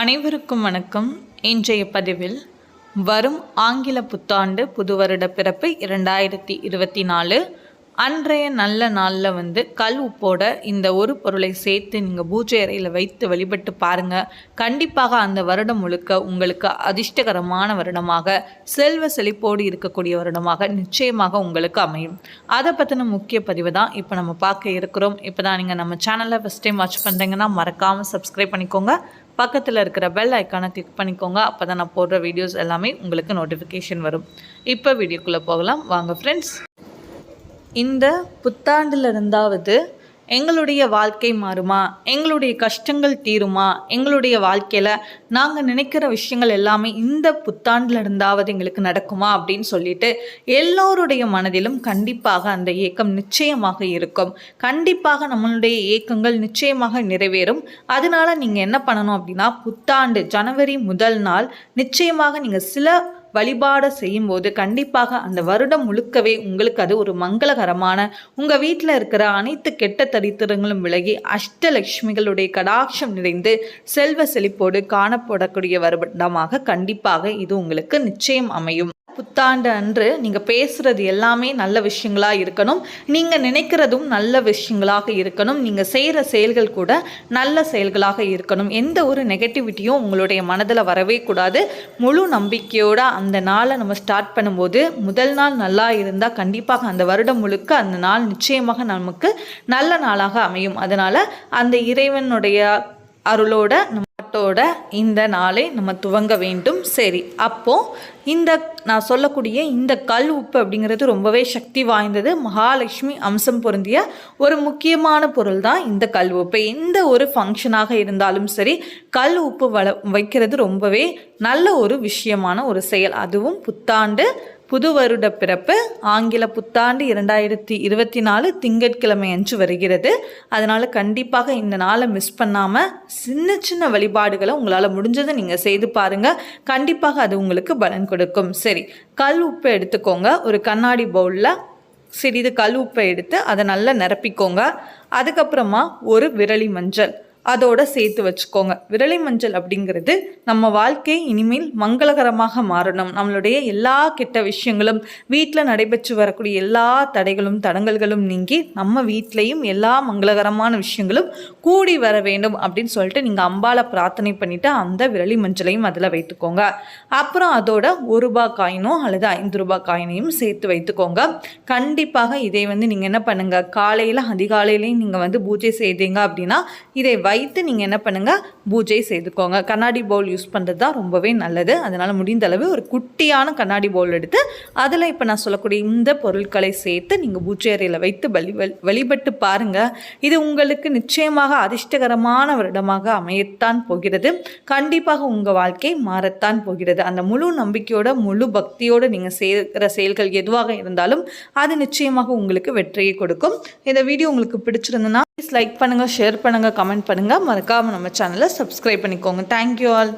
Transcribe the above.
அனைவருக்கும் வணக்கம். இன்றைய பதிவில் வரும் ஆங்கில புத்தாண்டு புது வருட பிறப்பு இரண்டாயிரத்தி இருபத்தி நாலு. அன்றைய நல்ல நாளில் வந்து கல் உப்போட இந்த ஒரு பொருளை சேர்த்து நீங்கள் பூஜை அறையில் வைத்து வழிபட்டு பாருங்கள் கண்டிப்பாக அந்த வருடம் முழுக்க உங்களுக்கு அதிர்ஷ்டகரமான வருடமாக செல்வ செழிப்போடு இருக்கக்கூடிய வருடமாக நிச்சயமாக உங்களுக்கு அமையும். அதை பற்றின முக்கிய பதிவு தான் இப்போ நம்ம பார்க்க இருக்கிறோம். இப்போ தான் நீங்கள் நம்ம சேனலை ஃபஸ்ட் டைம் வாட்ச் பண்ணுறீங்கன்னா மறக்காமல் சப்ஸ்கிரைப் பண்ணிக்கோங்க. பக்கத்தில் இருக்கிற பெல் ஐக்கானை கிளிக் பண்ணிக்கோங்க. அப்போ தான் நான் போடுற வீடியோஸ் எல்லாமே உங்களுக்கு நோட்டிஃபிகேஷன் வரும். இப்போ வீடியோக்குள்ளே போகலாம். வாங்க ஃப்ரெண்ட்ஸ் இந்த புத்தாண்டில் இருந்தாவது எங்களுடைய வாழ்க்கை மாறுமா? எங்களுடைய கஷ்டங்கள் தீருமா? எங்களுடைய வாழ்க்கையில் நாங்கள் நினைக்கிற விஷயங்கள் எல்லாமே இந்த புத்தாண்டில் இருந்தாவது எங்களுக்கு நடக்குமா? அப்படின்னு சொல்லிட்டு எல்லோருடைய மனதிலும் கண்டிப்பாக அந்த ஏக்கம் நிச்சயமாக இருக்கும். கண்டிப்பாக நம்மளுடைய ஏக்கங்கள் நிச்சயமாக நிறைவேறும். அதனால நீங்கள் என்ன பண்ணணும் அப்படின்னா புத்தாண்டு ஜனவரி முதல் நாள் நிச்சயமாக நீங்கள் சில வழிபாடு செய்யும்போது கண்டிப்பாக அந்த வருடம் முழுக்கவே உங்களுக்கு அது ஒரு மங்களகரமான உங்கள் வீட்டில் இருக்கிற அனைத்து கெட்ட தரித்திரங்களும் விலகி அஷ்டலட்சுமிகளுடைய கடாட்சம் நிறைந்து செல்வ செழிப்போடு காணப்படக்கூடிய வருடமாக கண்டிப்பாக இது உங்களுக்கு நிச்சயம் அமையும். புத்தாண்டு அன்று நீங்கள் பேசுகிறது எல்லாமே நல்ல விஷயங்களாக இருக்கணும். நீங்கள் நினைக்கிறதும் நல்ல விஷயங்களாக இருக்கணும். நீங்கள் செய்கிற செயல்கள் கூட நல்ல செயல்களாக இருக்கணும். எந்த ஒரு நெகட்டிவிட்டியும் உங்களுடைய மனதில் வரவே கூடாது. முழு நம்பிக்கையோடு அந்த நாளை நம்ம ஸ்டார்ட் பண்ணும்போது முதல் நாள் நல்லா இருந்தால் கண்டிப்பாக அந்த வருடம் முழுக்க அந்த நாள் நிச்சயமாக நமக்கு நல்ல நாளாக அமையும். அதனால் அந்த இறைவனுடைய அருளோட நம்ம பாட்டோட இந்த நாளை நம்ம துவங்க வேண்டும். சரி அப்போது இந்த நான் சொல்லக்கூடிய இந்த கல் உப்பு அப்படிங்கிறது ரொம்பவே சக்தி வாய்ந்தது. மகாலட்சுமி அம்சம் பொருந்திய ஒரு முக்கியமான பொருள் தான் இந்த கல் உப்பு. எந்த ஒரு ஃபங்க்ஷனாக இருந்தாலும் சரி கல் உப்பு வள வைக்கிறது ரொம்பவே நல்ல ஒரு விஷயமான ஒரு செயல். அதுவும் புத்தாண்டு புது வருட பிறப்பு ஆங்கில புத்தாண்டு இரண்டாயிரத்தி இருபத்தி நாலு திங்கட்கிழமை அன்று வருகிறது. அதனால் கண்டிப்பாக இந்த நாளை மிஸ் பண்ணாமல் சின்ன சின்ன வழிபாடுகளை உங்களால் முடிஞ்சதை நீங்கள் செய்து பாருங்கள் கண்டிப்பாக அது உங்களுக்கு பலன் கொடுக்கும். சரி கல் உப்பு எடுத்துக்கோங்க. ஒரு கண்ணாடி பவுலில் சிறிது கல் உப்பை எடுத்து அதை நல்லா நிரப்பிக்கோங்க. அதுக்கப்புறமா ஒரு விரலி மஞ்சள். அதோட சேர்த்து வச்சுக்கோங்க. விரலி மஞ்சள் அப்படிங்கிறது நம்ம வாழ்க்கை இனிமேல் மங்களகரமாக மாறணும். நம்மளுடைய எல்லா கெட்ட விஷயங்களும் வீட்டில் நடைபெற்று வரக்கூடிய எல்லா தடைகளும் தடங்கல்களும் நீங்கி நம்ம வீட்லேயும் எல்லா மங்களகரமான விஷயங்களும் கூடி வர வேண்டும் அப்படின்னு சொல்லிட்டு நீங்கள் அம்பால பிரார்த்தனை பண்ணிவிட்டு அந்த விரலி மஞ்சளையும் அதில் வைத்துக்கோங்க. அப்புறம் அதோட ஒரு ரூபா காயினோ அல்லது ஐந்து ரூபாய் காயினையும் சேர்த்து வைத்துக்கோங்க. கண்டிப்பாக இதை வந்து நீங்கள் என்ன பண்ணுங்கள் காலையில் அதிகாலையிலையும் நீங்கள் வந்து பூஜை செய்தீங்க அப்படின்னா இதை வைத்து நீங்கள் என்ன பண்ணுங்கள் பூஜை செய்துக்கோங்க. கண்ணாடி பவுல் யூஸ் பண்ணுறது தான் ரொம்பவே நல்லது. அதனால் முடிந்த அளவு ஒரு குட்டியான கண்ணாடி பவுல் எடுத்து அதில் இப்போ நான் சொல்லக்கூடிய இந்த பொருட்களை சேர்த்து நீங்கள் பூஜை அறையில் வைத்து வழி வழிபட்டு பாருங்கள் இது உங்களுக்கு நிச்சயமாக அதிர்ஷ்டகரமான வருடமாக அமையத்தான் போகிறது. கண்டிப்பாக உங்கள் வாழ்க்கை மாறத்தான் போகிறது. அந்த முழு நம்பிக்கையோட முழு பக்தியோடு நீங்கள் செய்கிற செயல்கள் எதுவாக இருந்தாலும் அது நிச்சயமாக உங்களுக்கு வெற்றியை கொடுக்கும். இந்த வீடியோ உங்களுக்கு பிடிச்சிருந்ததுன்னா ப்ளீஸ் லைக் பண்ணுங்கள் ஷேர் பண்ணுங்கள் கமெண்ட் பண்ணுங்கள் மறக்காமல் நம்ம சேனலை சப்ஸ்கிரைப் பண்ணிக்கோங்க. Thank you all